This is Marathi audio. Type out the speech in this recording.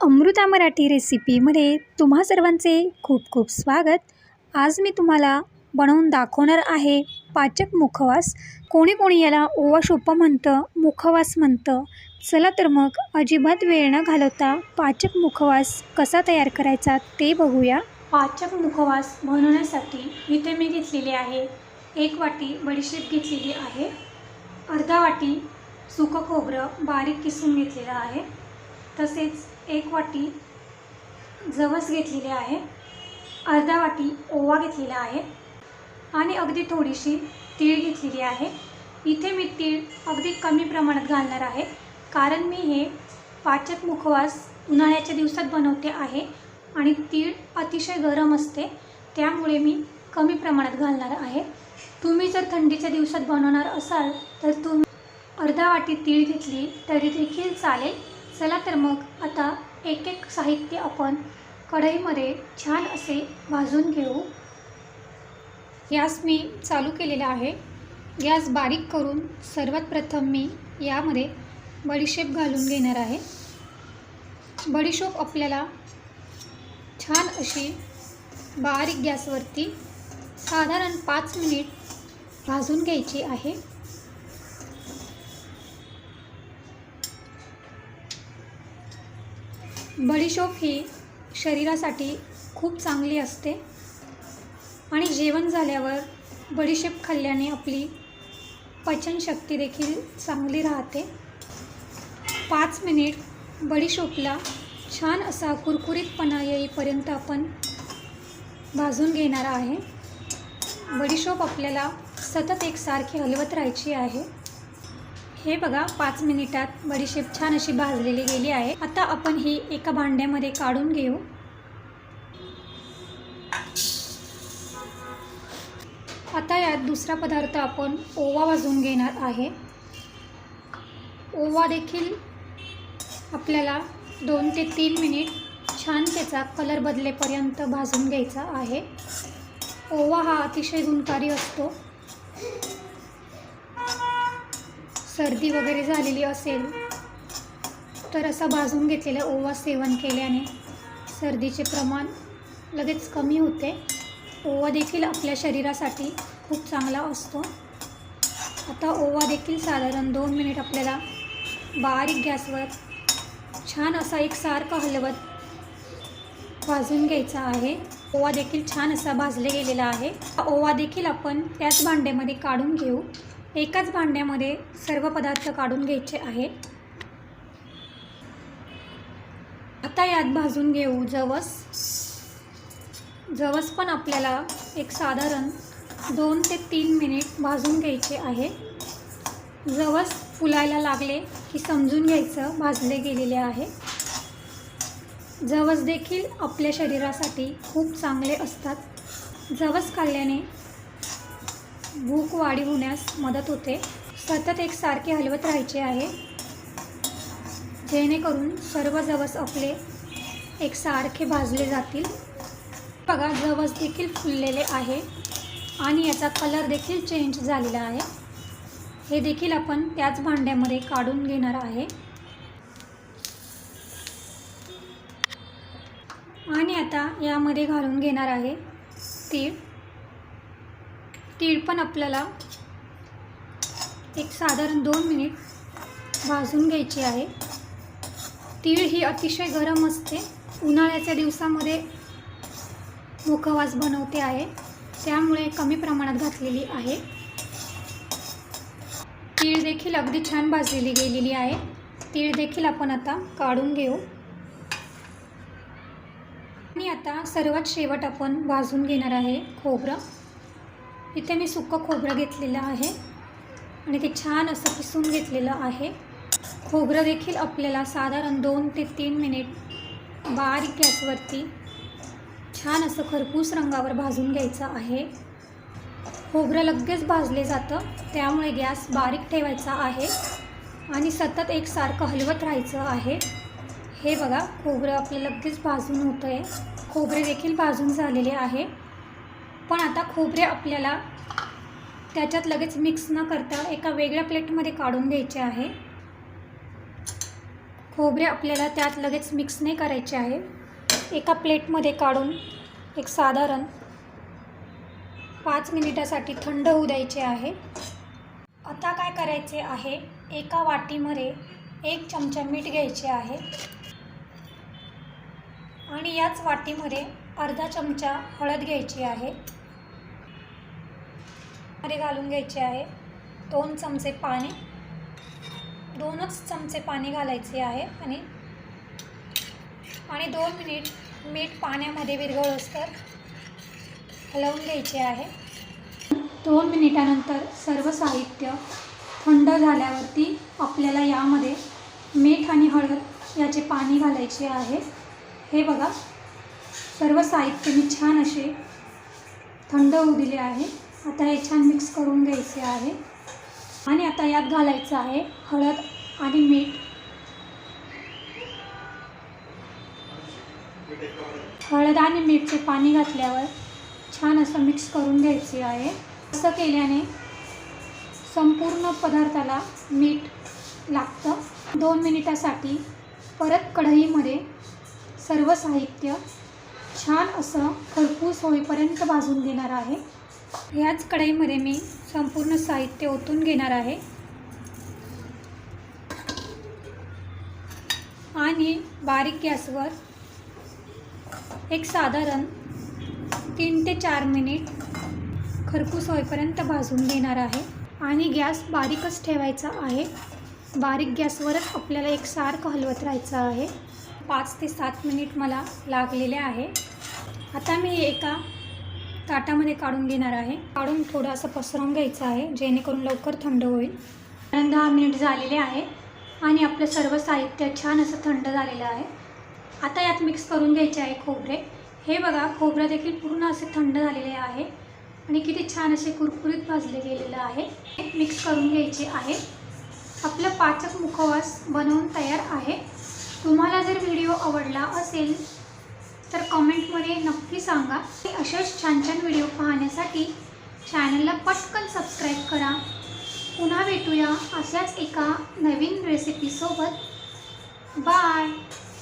अमृता मराठी रेसिपीमध्ये तुम्हा सर्वांचे खूप खूप स्वागत. आज मी तुम्हाला बनवून दाखवणार आहे पाचक मुखवास. कोणी कोणी याला ओवा शोपा म्हणतं मुखवास म्हणतं. चला तर मग अजिबात वेळ न घालवता पाचक मुखवास कसा तयार करायचा ते बघूया. पाचक मुखवास बनवण्यासाठी इथे मी घेतलेली आहे. एक वाटी बडीशेप घेतलेली आहे. अर्धा वाटी सुकं खोबरं बारीक किसून घेतलेलं आहे. तसेच एक वाटी जवस घेतलेली आहे अर्धा वाटी ओवा घेतलेला आहे आणि अगदी थोडीशी तीळ घेतलेली आहे. इथे मी तीळ अगदी कमी प्रमाणात घालणार आहे कारण मी हे पाचक मुखवास उन्हाळ्याच्या दिवसात बनवते आहे आणि तीळ अतिशय गरम असते त्यामुळे मी कमी प्रमाणात घालणार आहे. तुम्ही जर थंडीच्या दिवसात बनवणार असाल तर तुम्ही अर्धा वाटी तीळ घेतली तरी देखील चालेल. चला तर मग आता एक एक साहित्य आपण कढईमध्ये छान असे भाजून घेऊ. गॅस मी चालू केलेला आहे. गॅस बारीक करून सर्वात प्रथम मी यामध्ये बडीशेप घालून घेणार आहे. बडीशोप आपल्याला छान अशी बारीक गॅसवरती साधारण पाच मिनिट भाजून घ्यायची आहे. बडीशोप ही शरीरासाठी खूप चांगली असते. आणि जेवण झाल्यावर बडीशेप खाल्ल्याने आपली पचनशक्ती देखील चांगली राहते. पाच मिनिट बडीशोपला छान असा कुरकुरीतपणा येईपर्यंत आपण भाजून घेणार आहे. बडीशोप आपल्याला सतत एकसारखी हलवत राहायची आहे. हे बघा पाच मिनिटात बडीशेप छान अशी भाजलेली गेली आहे. आता आपण ही एका भांड्यामध्ये काढून घेऊ. आता यात दुसरा पदार्थ आपण ओवा भाजून घेणार आहे. ओवा देखील आपल्याला दोन ते तीन मिनिट छान त्याचा कलर बदलेपर्यंत भाजून घ्यायचा आहे. ओवा हा अतिशय गुणकारी असतो. सर्दी वगैरे झालेली असेल तर असा भाजून घेतलेला ओवा सेवन केल्याने सर्दीचे प्रमाण लगेच कमी होते. ओवा देखील आपल्या शरीरासाठी खूप चांगला असतो. आता ओवा देखील साधारण दोन मिनिट आपल्याला बारीक गॅसवर छान असा एक सारखा हलवत भाजून घ्यायचा आहे. ओवा देखील छान असा भाजले गेलेला आहे. ओवा देखील आपण त्याच भांड्यामध्ये काढून घेऊ. एकाच भांड्यामध्ये सर्व पदार्थ काढून घ्यायचे आहे आता यात भाजून घेऊ जवस. जवस पण आपल्याला एक साधारण दोन ते तीन मिनिट भाजून घ्यायचे आहे. जवस फुलायला लागले की समजून घ्यायचं भाजले गेलेले आहे. जवस देखील आपल्या शरीरासाठी खूप चांगले असतात. जवस खाल्ल्याने भूक वाढी होण्यास मदत होते. सतत एकसारखे हलवत राहायचे आहे. जेणेकरून सर्व जवस आपले एकसारखे भाजले जातील. बघा जवस देखील फुललेले आहे आणि याचा कलर देखील चेंज झालेला आहे. हे देखील आपण त्याच भांड्यामध्ये काढून घेणार आहे. आणि आता यामध्ये घालून घेणार आहे तीळ. तीळ पण आपल्याला एक साधारण दोन मिनिट भाजून घ्यायची आहे. तीळ ही अतिशय गरम असते. उन्हाळ्याच्या दिवसामध्ये मुखवास बनवते आहे. त्यामुळे कमी प्रमाणात घातलेली आहे. तीळ देखील अगदी छान भाजलेली गेलेली आहे. तीळ देखील आपण आता काढून घेऊ. आणि आता सर्वात शेवट आपण भाजून घेणार आहे खोबरं. इथे मी सुकं खोबरं घेतलेलं आहे. आणि ते छान असं किसून घेतलेलं आहे. खोबरं देखील आपल्याला साधारण दोन ते तीन मिनिट बारीक गॅसवरती छान असं खरपूस रंगावर भाजून घ्यायचं आहे. खोबरं लगेच भाजले जातं. त्यामुळे गॅस बारीक ठेवायचा आहे. आणि सतत एकसारखं हलवत राहायचं आहे. हे बघा खोबरं आपलं लगेच भाजून होतं आहे खोबरे देखील भाजून झालेले आहे. पण आता खोबरे आपल्याला त्याच्यात लगेच मिक्स न करता एका वेगळ्या प्लेटमध्ये काढून घ्यायचे आहे. खोबरे आपल्याला त्यात लगेच मिक्स नाही करायचे आहे. एका प्लेटमध्ये काढून एक साधारण पाच मिनिटासाठी थंड होऊ द्यायचे आहे. आता काय करायचे आहे? एका वाटीमध्ये एक चमचा मीठ घ्यायचे आहे. आणि याच वाटीमध्ये अर्धा चमचा हळद घ्यायची आहे. मध्ये घालून घ्यायचे आहे. दोन चमचे पाणी दोनच चमचे पाणी घालायचे आहे आणि आणि दोन मिनिट मीठ पाण्यामध्ये विरघळस तर हलवून घ्यायचे आहे. दोन मिनिटानंतर सर्व साहित्य थंड झाल्यावरती आपल्याला यामध्ये मीठ आणि हळद याचे पाणी घालायचे आहे. हे बघा सर्व साहित्य मी छान असे थंड होऊ दिले आहे. आता हे छान मिक्स करून घ्यायचे आहे. आणि आता यात घालायचं आहे हळद आणि मीठ. हळद आणि मीठचे पाणी घातल्यावर छान असं मिक्स करून घ्यायचे आहे. असं केल्याने संपूर्ण पदार्थाला मीठ लागतं. दोन मिनिटासाठी परत कढईमध्ये सर्व साहित्य छान असं खरपूस होईपर्यंत भाजून घेणार आहे. याच कढईमध्ये मी संपूर्ण साहित्य ओतून घेणार आहे. आणि बारीक गॅसवर एक साधारण तीन ते चार मिनिट खरपूस होईपर्यंत भाजून घेणार आहे. आणि गॅस बारीकच ठेवायचा आहे. बारीक गॅसवरच आपल्याला एक सारखं हलवत राहायचं आहे. पाच ते सात मिनिट मला लागलेले आहे. आता मी एका ताटामध्ये काढून घेणार आहे. काढून थोडासा पसरवून घ्यायचं आहे जेणेकरून लवकर थंड होईल. कारण दहा मिनिट झालेले आहे आणि आपलं सर्व साहित्य छान असं थंड झालेलं आहे. आता यात मिक्स करून घ्यायचे आहे खोबरे. हे बघा खोबरं देखील पूर्ण असे थंड झालेले आहे आणि किती छान असे कुरकुरीत भाजले गेलेलं आहे. मिक्स करून घ्यायचे आहे. आपलं पाचक मुखवास बनवून तयार आहे. तुम्हाला जर व्हिडिओ आवडला असेल तर कमेंटमध्ये नक्की सांगा. की अशाच छान छान व्हिडिओ पाहण्यासाठी चॅनलला पटकन सबस्क्राईब करा. पुन्हा भेटूया अशाच एका नवीन रेसिपीसोबत बाय